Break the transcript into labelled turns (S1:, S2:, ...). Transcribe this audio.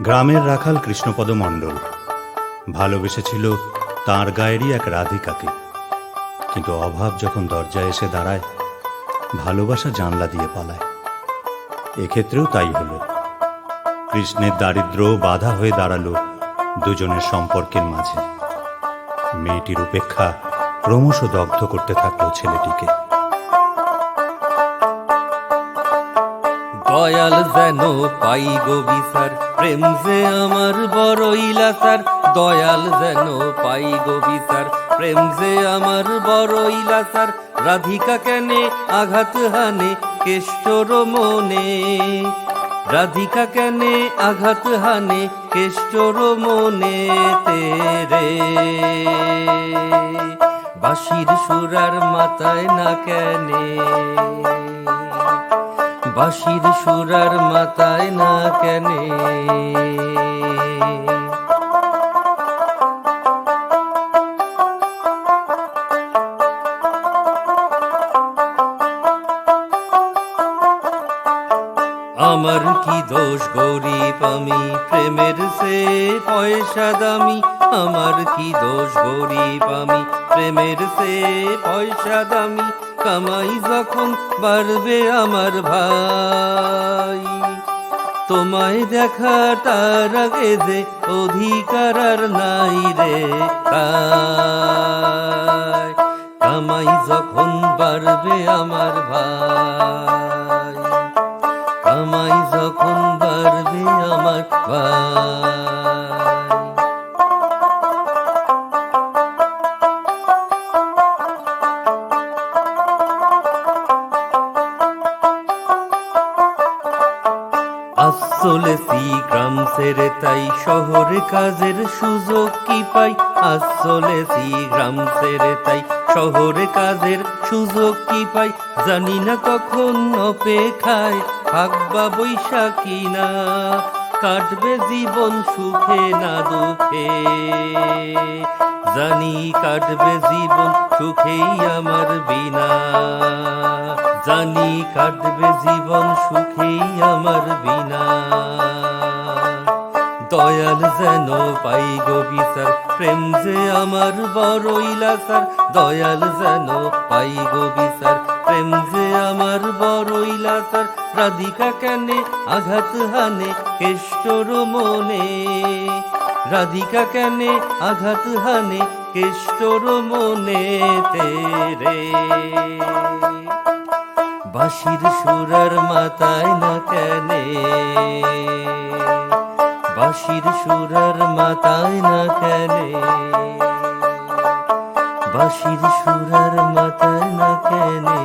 S1: গ্রামের রাখাল কৃষ্ণপদ মণ্ডল। ভালোবেসেছিল তাঁর গায়েরই এক রাধিকাকে। কিন্তু অভাব যখন দরজায় এসে দাঁড়ায়, ভালোবাসা জানলা দিয়ে পালায়। এক্ষেত্রেও তাই হলো। কৃষ্ণের দারিদ্র বাধা হয়ে দাঁড়াল দুজনের সম্পর্কের মাঝে। মেয়েটির উপেক্ষা ক্রমশ দগ্ধ করতে থাকল ছেলেটিকে।
S2: দয়াল যেন পাই গো বিচার, প্রেম যে আমার বড়ই লাসার দয়াল যেন পাই গো বিচার, প্রেম যে আমার বড়ই লাসার রাধিকা কেনে আঘাত হানে, কেষ্টর মনে? রাধিকা কেনে আঘাত হানে, কেষ্টর মনে তেরে বাঁশির সুরার মাথায় না কেনে? বাঁশির সুরার মাথায় না কেনে? আমার কি দোষ গরিব আমি? প্রেমের সে পয়সা দামি। আমার কি দোষ গরিব আমি? প্রেমের সে পয়সা দামি। কামাই যখন বাড়বে আমার ভাই। তোমায় দেখা তার আগে যে অধিকার আর নাই রে কামাই যখন বাড়বে আমার ভাই। আসলে সি গ্রাম তাই শহরে কাজের সুযোগ কি পাই। আসলে সি গ্রাম ছেড়ে তাই শহরে কাজের সুযোগ কি পাই। জানি না কখন অপেক্ষায় থাকবা বৈশাখী না। কাটবে জীবন সুখে না দুঃখে। জানি কাটবে জীবন সুখেই আমার বিনা। জানি কাটবে জীবন সুখেই আমার বিনা। দয়াল যেন পাই গো বিচার, প্রেম যে আমার বড়ই লাসার দয়াল যেন পাই গো বিচার প্রেম আমার বড়ই লাসার রাধিকা কেনে, আঘাত হানে কেষ্টর মনে। রাধিকা কেনে, আঘাত হানে কেষ্টর মনে তেরে। বাঁশির সুরার মাথায় না কেনে। বাঁশির সুরার মাথায় না কেনে। বাসির সুরার মাতা না কেনে।